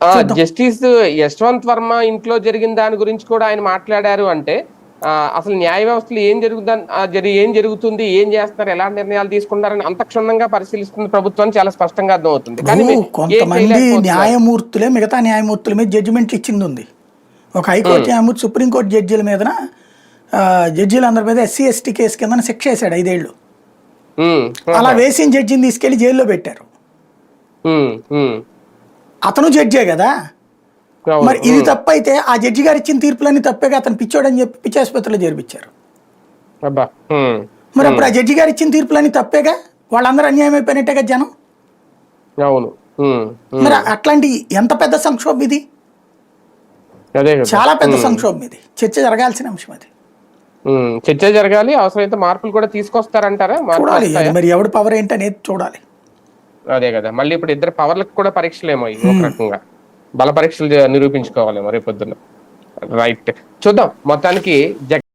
చూద్దాం. జస్టిస్ యశ్వంత్ వర్మ ఇంట్లో జరిగిన దాని గురించి కూడా ఆయన మాట్లాడారు అంటే అసలు న్యాయ వ్యవస్థలో ఏం జరుగుతుంది జరి ఏం జరుగుతుంది ఏం చేస్తున్నారు ఎలాంటి నిర్ణయాలు తీసుకుంటారని అంత క్షుణ్ణంగా పరిశీలిస్తున్న ప్రభుత్వం చాలా స్పష్టంగా అర్థమవుతుంది. కానీ కొంతమంది. న్యాయమూర్తులే మిగతా న్యాయమూర్తుల మీద జడ్జిమెంట్లు ఇచ్చింది ఉంది ఒక హైకోర్టు న్యాయమూర్తి సుప్రీంకోర్టు జడ్జీల మీదన జడ్జీలందరి మీద ఎస్సీ ఎస్టీ కేసు కింద శిక్ష వేశాడు ఐదేళ్ళు అలా వేసిన జడ్జిని తీసుకెళ్ళి జైల్లో పెట్టారు. అతను జడ్జే కదా? మరి ఇది తప్పు అయితే ఆ జడ్జి గారు ఇచ్చిన తీర్పులన్నీ తప్పేగా అతను పిచ్చోడని చెప్పి పిచ్చి ఆసుపత్రిలో చేర్పించారు మరి అప్పుడు ఆ జడ్జి గారు ఇచ్చిన తీర్పులన్నీ తప్పేగా? వాళ్ళందరూ అన్యాయం అయిపోయినట్టే కదా జనం? అవును. మరి అట్లాంటి ఎంత పెద్ద సంక్షోభం ఇది? చాలా పెద్ద సంక్షోభం ఇది. చర్చ జరగాల్సిన అంశం అది. చర్చ జరగాలి అవసరమైతే మార్పులు కూడా తీసుకొస్తారంటారా? చూడాలి. మరి ఎవడు పవర్ ఏంటి అనేది చూడాలి. అదే కదా. మళ్ళీ ఇప్పుడు ఇద్దరు పవర్లకు కూడా పరీక్షలేమో ఒక రకంగా. బల పరీక్షలు నిరూపించుకోవాలేమో రేపు పొద్దున్న రైట్. చూద్దాం. మొత్తానికి జగన్